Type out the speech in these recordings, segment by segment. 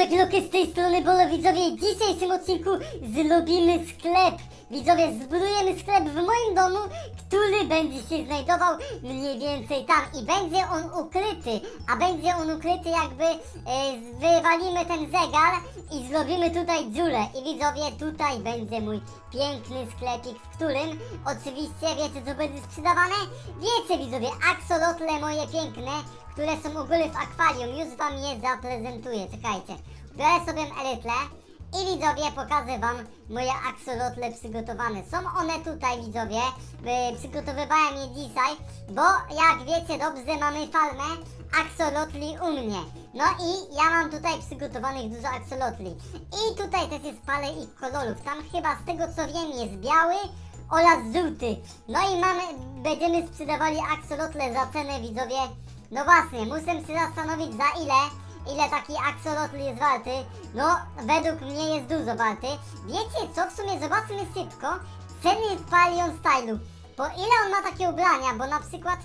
Lokę z tej strony, Bolo widzowie. Dzisiaj w tym odcinku zrobimy sklep. Widzowie, zbudujemy sklep w moim domu, który będzie się znajdował mniej więcej tam i będzie on ukryty, a będzie on ukryty jakby e, wywalimy ten zegar i zrobimy tutaj dziurę i widzowie, tutaj będzie mój piękny sklepik, w którym oczywiście wiecie co będzie sprzedawane? Wiecie widzowie, aksolotle moje piękne, które są góry w akwarium, już wam je zaprezentuję, czekajcie. Biorę sobie erytle i widzowie pokażę wam moje aksolotle przygotowane. Są one tutaj widzowie, y, przygotowywałem je dzisiaj, bo jak wiecie dobrze mamy farmę aksolotli u mnie. No i ja mam tutaj przygotowanych dużo aksolotli. I tutaj też jest parę ich kolorów. Tam chyba z tego co wiem jest biały oraz żółty. No i mamy, będziemy sprzedawali aksolotle za cenę widzowie. No właśnie, muszę się zastanowić za ile ile taki axolotl jest warty? No, według mnie jest dużo warty. Wiecie co? W sumie zobaczmy szybko ceny w Palion Stylu. Po ile on ma takie ubrania? Bo na przykład...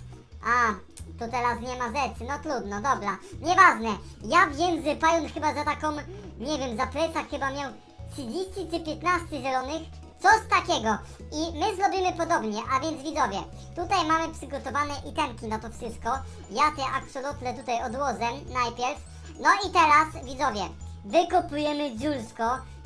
A, to teraz nie ma rzeczy. No trudno, dobra. Nieważne. Ja wiem, że Palion chyba za taką... Nie wiem, za plecak chyba miał 30 czy 15 zielonych. Coś takiego. I my zrobimy podobnie, a więc widzowie, tutaj mamy przygotowane itemki na to wszystko. Ja te aksolotle tutaj odłożę najpierw. No i teraz, widzowie, wykopujemy dziursko.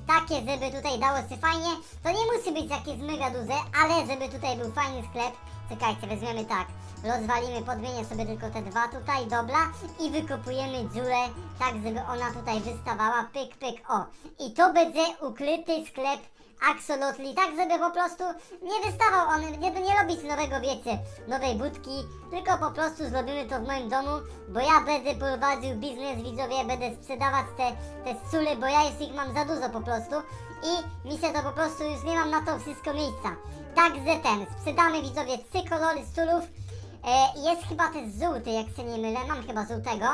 Takie, żeby tutaj dało się fajnie. To nie musi być jakieś mega duże, ale żeby tutaj był fajny sklep. Czekajcie, weźmiemy tak. Rozwalimy, podmienię sobie tylko te dwa tutaj, dobra. I wykopujemy dziurę, tak żeby ona tutaj wystawała. Pyk, pyk, o. I to będzie ukryty sklep Axolotli, tak żeby po prostu nie wystawał on, żeby nie robić nowego, wiecie, nowej budki, tylko po prostu zrobimy to w moim domu, bo ja będę prowadził biznes, widzowie, będę sprzedawać te, te sule, bo ja już ich mam za dużo po prostu i mi się to po prostu już nie mam na to wszystko miejsca. Także ten, sprzedamy widzowie trzy kolory sulów, jest chyba też żółty, jak się nie mylę, mam chyba żółtego.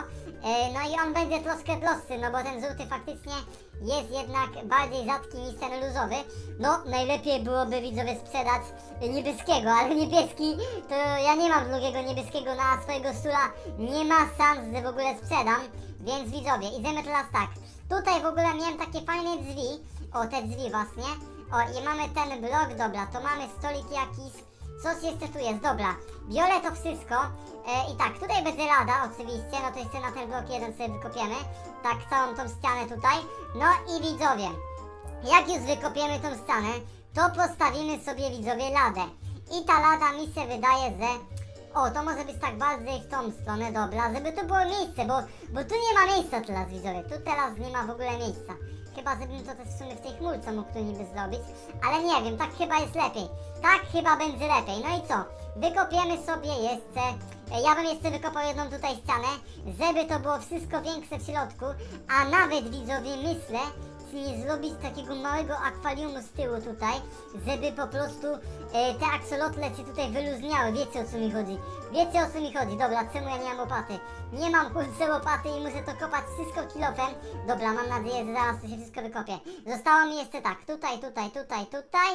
E, no i on będzie troszkę prostszy, no bo ten żółty faktycznie jest jednak bardziej rzadki niż ten luzowy. No, najlepiej byłoby widzowie sprzedać niebieskiego, ale niebieski to ja nie mam drugiego niebieskiego na swojego stula. Nie ma szans, że w ogóle sprzedam. Więc widzowie, idziemy teraz tak. Tutaj w ogóle miałem takie fajne drzwi. O, te drzwi właśnie. O, i mamy ten blok, dobra, to mamy stolik jakiś. Coś jeszcze tu jest, dobra. Biorę to wszystko. E, I tak, tutaj będzie lada oczywiście, no to jeszcze na ten blok jeden sobie wykopiemy. Tak, całą tą ścianę tutaj. No i widzowie, jak już wykopiemy tą ścianę, to postawimy sobie widzowie ladę. I ta lada mi się wydaje, że... O, to może być tak bardziej w tą stronę, dobra, żeby tu było miejsce, bo, bo tu nie ma miejsca teraz widzowie, tu teraz nie ma w ogóle miejsca. Chyba żebym to też w sumie w tej chmurce mógł tu niby zrobić, ale nie wiem, tak chyba jest lepiej. Tak chyba będzie lepiej. No i co? Wykopiemy sobie jeszcze, ja bym jeszcze wykopał jedną tutaj ścianę, żeby to było wszystko większe w środku, a nawet widzowie myślę, nie zrobić takiego małego akwariumu z tyłu tutaj, żeby po prostu te aksolotle się tutaj wyluźniały. Wiecie o co mi chodzi? Wiecie o co mi chodzi? Dobra, czemu ja nie mam łopaty? Nie mam kurczę łopaty i muszę to kopać wszystko kilofem. Dobra, mam nadzieję, że zaraz to się wszystko wykopie. Zostało mi jeszcze tak, tutaj, tutaj, tutaj, tutaj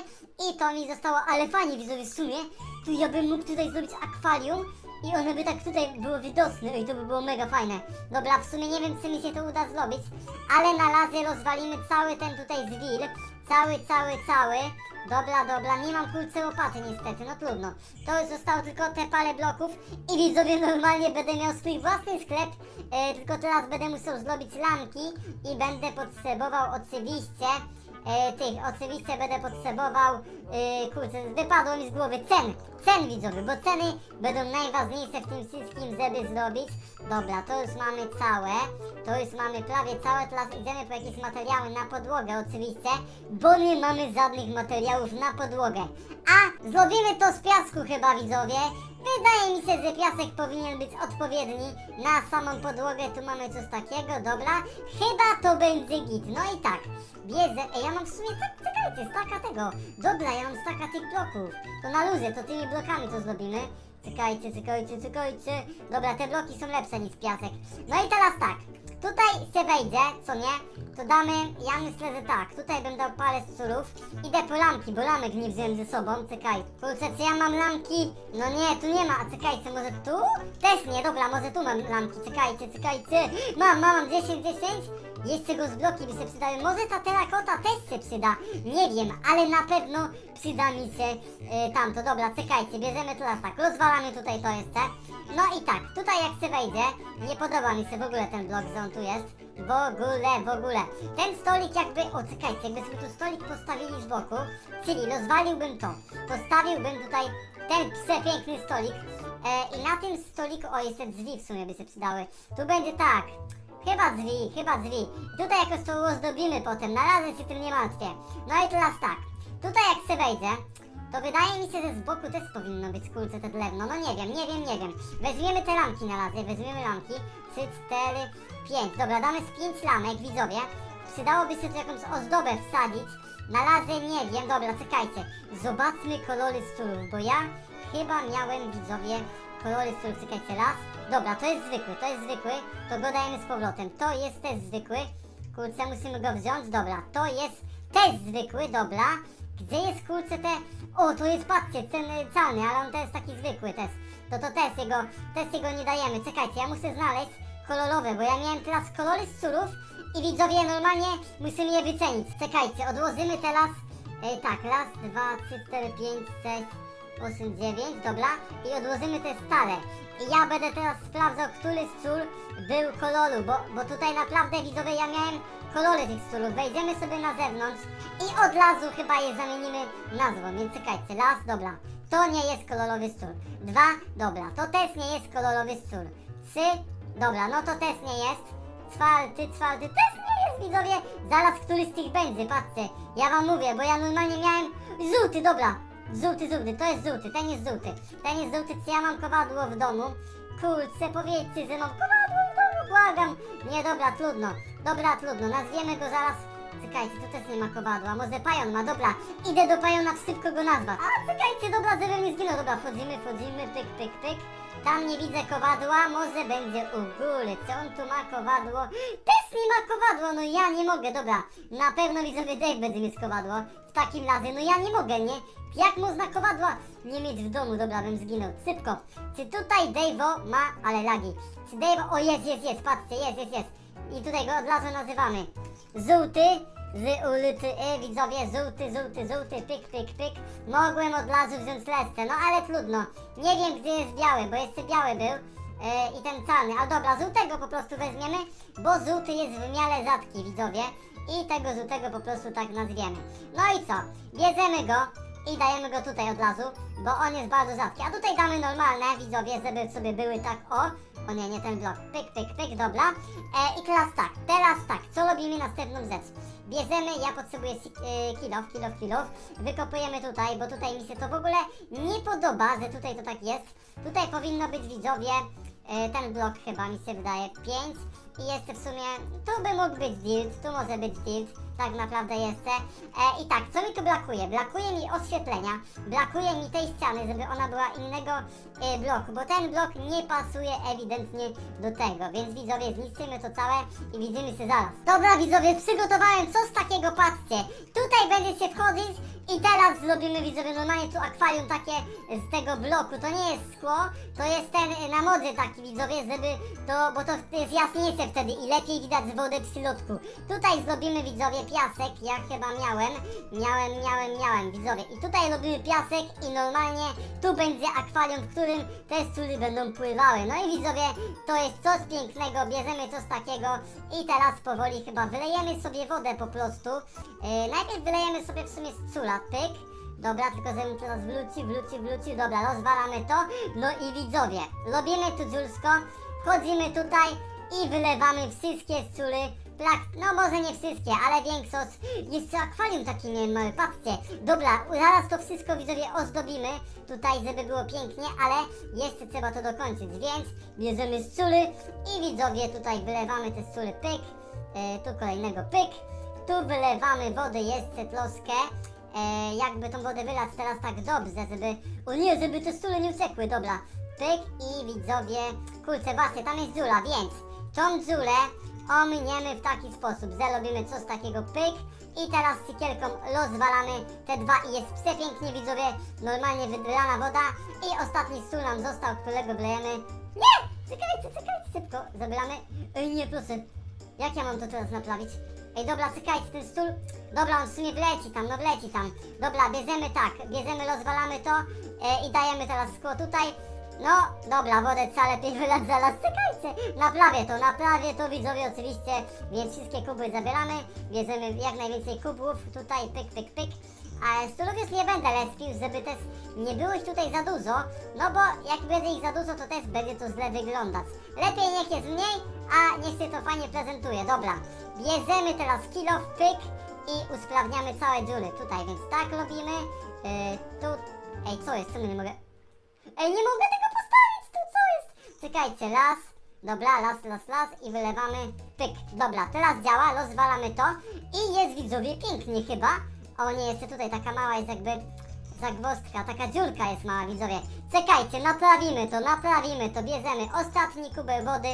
i to mi zostało, ale fajnie widzowie w sumie, tu ja bym mógł tutaj zrobić akwarium i one by tak tutaj było widoczne i to by było mega fajne. Dobra, w sumie nie wiem, czy mi się to uda zrobić, ale na razie rozwalimy cały ten tutaj zwil. Cały, cały, cały. Dobra, dobra, nie mam kulce łopaty niestety, no trudno. To zostało tylko te parę bloków i widzowie normalnie będę miał swój własny sklep, e, tylko teraz będę musiał zrobić lamki i będę potrzebował oczywiście e, tych, oczywiście będę potrzebował, e, kurczę, wypadło mi z głowy cen, cen widzowie, bo ceny będą najważniejsze w tym wszystkim, żeby zrobić. Dobra, to już mamy całe, to już mamy prawie całe, teraz idziemy po jakieś materiały na podłogę oczywiście, bo nie mamy żadnych materiałów na podłogę. A zrobimy to z piasku chyba widzowie. Wydaje mi się, że piasek powinien być odpowiedni na samą podłogę. Tu mamy coś takiego, dobra. Chyba to będzie git. No i tak, bierze. Ej, ja mam w sumie tak, czekajcie, staka tego. Dobra, ja mam staka tych bloków. To na luzie, to tymi blokami to zrobimy. Czekajcie, czekajcie, czekajcie. Dobra, te bloki są lepsze niż piasek. No i teraz tak. Tutaj się wejdzie, co nie? To damy, ja myślę, że tak. Tutaj bym dał parę surów. Idę po lampki, bo lamek nie wziąłem ze sobą. Czekaj. Kurczę, czy ja mam lampki? No nie, tu nie ma. A czekajcie, może tu? Też nie, dobra, może tu mam lampki. Czekajcie, czekajcie. Mam, mam, mam 10, 10. Jeszcze go z bloki by się przydały. Może ta terakota też się przyda. Nie wiem, ale na pewno przyda mi się e, tamto. Dobra, czekajcie, bierzemy teraz tak. Rozwalamy tutaj to jeszcze. No i tak, tutaj jak się wejdzie, nie podoba mi się w ogóle ten blok, że on tu jest. W ogóle, w ogóle. Ten stolik jakby, o czekajcie, jakbyśmy tu stolik postawili z boku, czyli rozwaliłbym to. Postawiłbym tutaj ten przepiękny stolik e, i na tym stoliku, o jeszcze drzwi w sumie by się przydały. Tu będzie tak, chyba drzwi, chyba drzwi. Tutaj jakoś to ozdobimy potem, na razie się tym nie martwię. No i teraz tak, tutaj jak się wejdzie, to wydaje mi się, że z boku też powinno być kurczę te drewno. No nie wiem, nie wiem, nie wiem. Weźmiemy te lampki na razie, weźmiemy lampki. 3, 4, 5. Dobra, damy z 5 lamek, widzowie. Przydałoby się tu jakąś ozdobę wsadzić. Na razie nie wiem. Dobra, czekajcie. Zobaczmy kolory stulów, bo ja chyba miałem, widzowie, kolory. Czekajcie, raz. Dobra, to jest zwykły, to jest zwykły. To go dajemy z powrotem. To jest też zwykły. Kurczę, musimy go wziąć. Dobra, to jest też zwykły, dobra. Gdzie jest kurczę te... O, to jest, patrzcie, ten y, calny, ale on to jest taki zwykły też. To to też jego, też jego nie dajemy. Czekajcie, ja muszę znaleźć kolorowe, bo ja miałem teraz kolory z surów i widzowie normalnie musimy je wycenić. Czekajcie, odłożymy teraz, e, tak, raz, dwa, trzy, cztery, pięć, sześć, osiem, dziewięć, dobra, i odłożymy te stare. I ja będę teraz sprawdzał, który sur był koloru, bo, bo tutaj naprawdę widzowie ja miałem kolory tych surów. Wejdziemy sobie na zewnątrz i od razu chyba je zamienimy nazwą, więc czekajcie, raz, dobra. To nie jest kolorowy stór. Dwa, dobra, to też nie jest kolorowy stór. Trzy, dobra, no to też nie jest. Czwarty, czwarty, też nie jest, widzowie. Zaraz któryś z tych będzie, patrzcie. Ja wam mówię, bo ja normalnie miałem żółty, dobra. Żółty, żółty, to jest żółty, ten jest żółty. Ten jest żółty, czy ja mam kowadło w domu? Kurczę, powiedzcie, że mam kowadło w domu, błagam. Nie, dobra, trudno. Dobra, trudno, nazwiemy go zaraz. Czekajcie, tu też nie ma kowadła, może pajon ma, dobra. Idę do pajona, szybko go nazwać. A, czekajcie, dobra, żebym nie zginął, dobra, wchodzimy, wchodzimy, pyk, pyk, pyk. Tam nie widzę kowadła, może będzie u góry. Czy on tu ma kowadło? Też nie ma kowadła, no ja nie mogę, dobra. Na pewno widzowie Dave będzie mieć kowadło. W takim razie, no ja nie mogę, nie? Jak można kowadła nie mieć w domu? Dobra, bym zginął. Szybko. Czy tutaj Dave'o ma, ale lagi. Czy Dave'o, o jest, jest, jest, patrzcie, jest, jest, jest. I tutaj go od razu nazywamy. Żółty, z ulicy, e, widzowie, żółty, żółty, żółty, pyk, pyk, pyk. Mogłem od razu wziąć leszcze, no ale trudno. Nie wiem, gdzie jest biały, bo jeszcze biały był. E, I ten czarny, ale dobra, żółtego po prostu weźmiemy, bo żółty jest w miarę rzadki, widzowie. I tego żółtego po prostu tak nazwiemy. No i co? Bierzemy go i dajemy go tutaj od razu, bo on jest bardzo rzadki. A tutaj damy normalne, widzowie, żeby sobie były tak, o. O nie, nie ten blok. Pyk, pyk, pyk, dobra. E, I teraz tak, teraz tak, co robimy następną rzecz? Bierzemy, ja potrzebuję e, kilof, kilof, kilof. Wykopujemy tutaj, bo tutaj mi się to w ogóle nie podoba, że tutaj to tak jest. Tutaj powinno być, widzowie, e, ten blok chyba mi się wydaje 5. I jeszcze w sumie, tu by mógł być dirt, tu może być dirt, tak naprawdę jeszcze. E, I tak, co mi tu brakuje? Brakuje mi oświetlenia, brakuje mi tej ściany, żeby ona była innego e, bloku, bo ten blok nie pasuje ewidentnie do tego, więc widzowie zniszczymy to całe i widzimy się zaraz. Dobra widzowie, przygotowałem coś takiego, patrzcie, tutaj będzie się wchodzić i teraz zrobimy widzowie normalnie tu akwarium takie z tego bloku, to nie jest szkło, to jest ten e, na modzie taki widzowie, żeby to, bo to jest jasniejsze wtedy i lepiej widać wodę w środku. Tutaj zrobimy widzowie piasek, ja chyba miałem, miałem, miałem, miałem widzowie i tutaj robimy piasek i normalnie tu będzie akwarium, w którym te sury będą pływały. No i widzowie, to jest coś pięknego, bierzemy coś takiego i teraz powoli chyba wylejemy sobie wodę po prostu. E, najpierw wylejemy sobie w sumie z cula, pyk. Dobra, tylko żebym teraz wrócił, wrócił, wrócił. Dobra, rozwalamy to. No i widzowie, robimy tu dziursko, wchodzimy tutaj i wylewamy wszystkie. Plak, no może nie wszystkie, ale większość. Jeszcze akwarium taki miałem mały, patrzcie. Dobra, zaraz to wszystko widzowie ozdobimy tutaj, żeby było pięknie, ale jeszcze trzeba to dokończyć, więc bierzemy sury i widzowie tutaj wylewamy te sury, pyk. E, tu kolejnego pyk. Tu wylewamy wodę jeszcze troszkę. E, jakby tą wodę wylać teraz tak dobrze, żeby... O nie, żeby te sule nie uciekły, dobra. Pyk i widzowie... Kurczę, właśnie, tam jest dziura, więc tą dziurę ominiemy w taki sposób. Zarobimy coś takiego, pyk. I teraz cykierką rozwalamy te dwa i jest przepięknie, widzowie. Normalnie wydlana woda. I ostatni sól nam został, którego wlejemy. Nie! Czekajcie, czekajcie, szybko. Zabieramy. Ej, nie, proszę. Jak ja mam to teraz naprawić? Ej, dobra, czekajcie, ten stół... Dobra, on w sumie wleci tam, no wleci tam. Dobra, bierzemy tak, bierzemy, rozwalamy to e, i dajemy teraz szkło tutaj. No, dobra, wodę trzeba lepiej wylać zaraz, czekajcie. Naprawię to, naprawię to, widzowie, oczywiście. Więc wszystkie kubły zabieramy, bierzemy jak najwięcej kubłów, tutaj pyk, pyk, pyk. A stulów już nie będę lespił, żeby też nie było ich tutaj za dużo, no bo jak będzie ich za dużo, to też będzie to źle wyglądać. Lepiej niech jest mniej, a niech się to fajnie prezentuje. Dobra, bierzemy teraz kilo w pyk i usprawniamy całe dziury tutaj, więc tak robimy. Yy, tu... Ej, co jest? Czemu nie mogę? Ej, nie mogę tego postawić, tu co jest? Czekajcie, las. Dobra, las, las, las i wylewamy pyk. Dobra, teraz działa, rozwalamy to i jest widzowie pięknie chyba. O nie, jeszcze tutaj taka mała jest jakby zagwozdka, taka dziurka jest mała widzowie. Czekajcie, naprawimy to, naprawimy to, bierzemy ostatni kubeł wody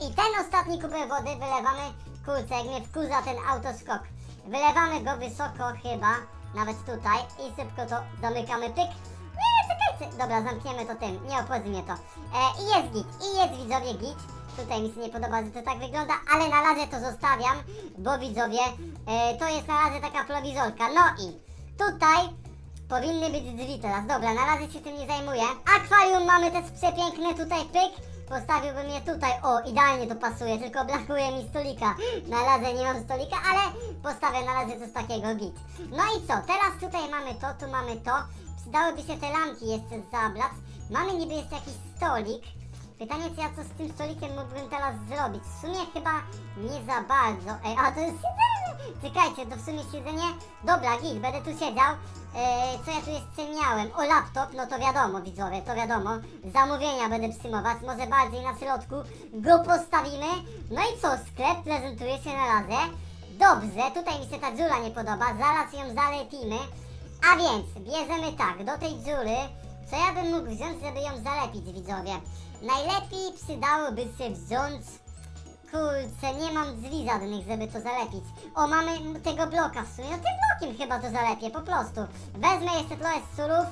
i ten ostatni kubeł wody wylewamy, kurczę, jak mnie wkurza ten autoskok. Wylewamy go wysoko chyba, nawet tutaj i szybko to zamykamy, pyk. Nie, czekajcie, dobra, zamkniemy to tym, nie obchodzi mnie to. E, I jest git, i jest widzowie git. Tutaj mi się nie podoba, że to tak wygląda, ale na razie to zostawiam, bo widzowie, e, to jest na razie taka prowizorka. No i tutaj powinny być drzwi teraz. Dobra, na razie się tym nie zajmuję. Akwarium mamy też przepiękne tutaj, pyk. Postawiłbym je tutaj. O, idealnie to pasuje, tylko brakuje mi stolika. Na razie nie mam stolika, ale postawię na razie coś takiego git. No i co? Teraz tutaj mamy to, tu mamy to. Przydałyby się te lampki jeszcze zablać. Mamy niby jeszcze jakiś stolik. Pytanie, czy ja co z tym stolikiem mógłbym teraz zrobić? W sumie chyba nie za bardzo. Ej, a to jest siedzenie! Czekajcie, to w sumie siedzenie... Dobra, git, będę tu siedział. Eee, co ja tu jeszcze miałem? O, laptop, no to wiadomo, widzowie, to wiadomo. Zamówienia będę przyjmować, może bardziej na środku. Go postawimy. No i co, sklep prezentuje się na razie. Dobrze, tutaj mi się ta dziura nie podoba, zaraz ją zalepimy. A więc, bierzemy tak, do tej dziury, co ja bym mógł wziąć, żeby ją zalepić, widzowie? Najlepiej przydałoby się wziąć, kurczę, nie mam drzwi żadnych, żeby to zalepić. O, mamy tego bloka w sumie, no tym blokiem chyba to zalepię, po prostu. Wezmę jeszcze trochę surów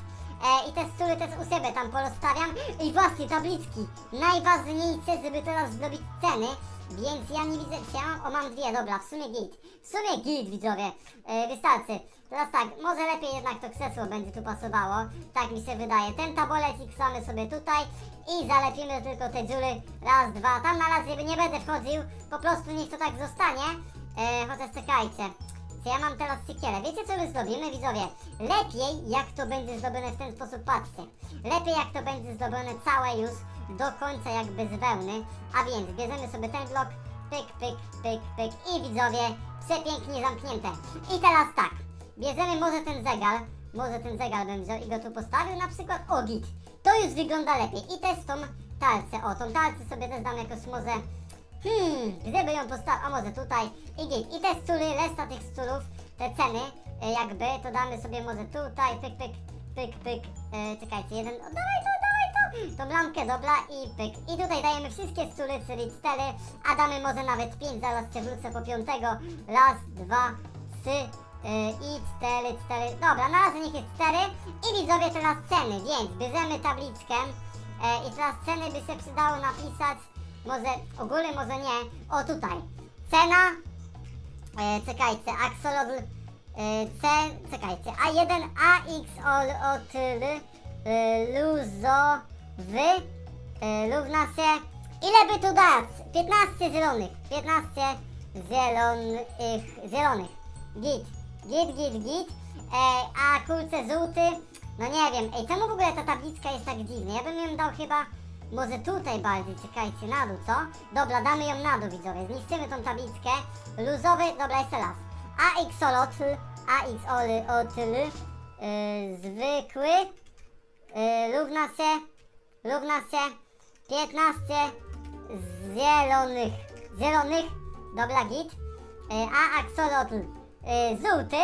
e, i te sury też u siebie tam porozstawiam. I właśnie, tabliczki, najważniejsze, żeby teraz zrobić ceny. Więc ja nie widzę, ja mam, o mam dwie, dobra, w sumie git. W sumie git, widzowie, e, wystarczy. Teraz tak, może lepiej jednak to krzesło będzie tu pasowało, tak mi się wydaje. Ten tabolecik mamy sobie tutaj i zalepimy tylko te dziury, raz, dwa. Tam na razie nie będę wchodził, po prostu niech to tak zostanie. E, chociaż czekajcie, czy ja mam teraz siekierę? Wiecie co my zrobimy, widzowie? Lepiej jak to będzie zrobione w ten sposób, patrzcie. Lepiej jak to będzie zrobione całe już do końca jakby z wełny. A więc bierzemy sobie ten blok, pyk, pyk, pyk, pyk i widzowie, przepięknie zamknięte. I teraz tak, bierzemy może ten zegar, może ten zegar bym wziął i go tu postawił, na przykład, o git, to już wygląda lepiej. I też tą talcę, o tą talcę sobie też dam jakoś może, hmm, gdyby ją postawił, a może tutaj i git. I te stury, reszta tych sturów, te ceny, e, jakby, to damy sobie może tutaj, pyk, pyk, pyk, pyk, e, czekajcie, jeden, o, dawaj to, dawaj to, tą lampkę, dobra, i pyk. I tutaj dajemy wszystkie stury, czyli cztery, a damy może nawet pięć, zaraz cię wrócę po piątego, raz, dwa, trzy, e, i cztery, cztery, dobra, na razie niech jest cztery. I widzowie teraz ceny, więc bierzemy tabliczkę. E, i teraz ceny by się przydało napisać, może ogólnie, może nie, o tutaj, cena, e, czekajcie, axolotl, e, C, czekajcie, A1, AX, ol, otl, e, luzo, wy, e, równa się, ile by tu dać? 15 zielonych, 15 zielonych, zielonych, git, git, git, git, e, a kurczę żółty, no nie wiem, ej, czemu w ogóle ta tabliczka jest tak dziwna? Ja bym ją dał chyba, może tutaj bardziej, czekajcie, na dół, co? Dobra, damy ją na dół, widzowie, zniszczymy tą tabliczkę, luzowy, dobra, jeszcze raz, AX-olotl, AX-olotl, yy, zwykły, yy, równa się, równa się 15 zielonych, zielonych, dobra git, yy, axolotl yy, żółty,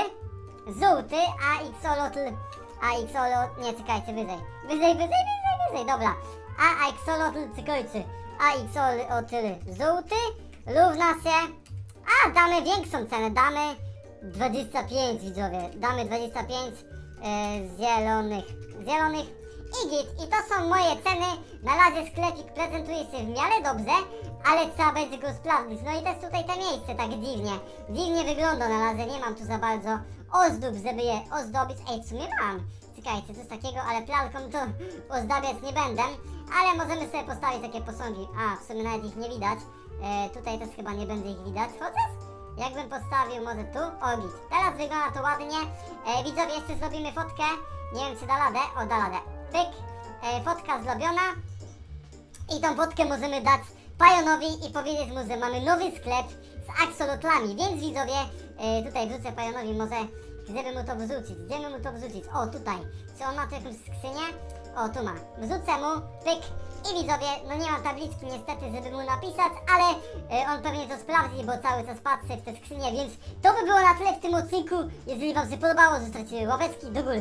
żółty, a xolotl, a xolotl, nie czekajcie, wyżej, wyżej, wyżej, wyżej, wyżej, dobra, a axolotl cykolcy, a xolotl żółty, równa się, a damy większą cenę, damy 25 widzowie, damy 25 e, zielonych, zielonych I git, i to są moje ceny. Na razie sklepik prezentuje się w miarę dobrze, ale trzeba będzie go sprawdzić. No i też tutaj to miejsce tak dziwnie, dziwnie wygląda na razie. Nie mam tu za bardzo ozdób, żeby je ozdobić. Ej, w sumie mam. Czekajcie, coś takiego, ale pralką to ozdabiać nie będę. Ale możemy sobie postawić takie posągi. A, w sumie nawet ich nie widać. E, tutaj też chyba nie będzie ich widać. Chociaż jakbym postawił może tu, o git. Teraz wygląda to ładnie. E, widzowie, jeszcze zrobimy fotkę. Nie wiem czy da radę. O, da radę. Pyk. E, fotka zrobiona. I tą fotkę możemy dać Pajonowi i powiedzieć mu, że mamy nowy sklep z axolotlami. Więc widzowie, e, tutaj wrzucę Pajonowi może, żeby mu to wrzucić. Gdzie mu to wrzucić? O, tutaj. Czy on ma tu jakąś skrzynię? O, tu ma. Wrzucę mu, pyk. I widzowie, no nie mam tabliczki niestety, żeby mu napisać, ale e, on pewnie to sprawdzi, bo cały czas patrzę w te skrzynie, więc to by było na tyle w tym odcinku. Jeżeli wam się podobało, zostawcie łapeczki do góry.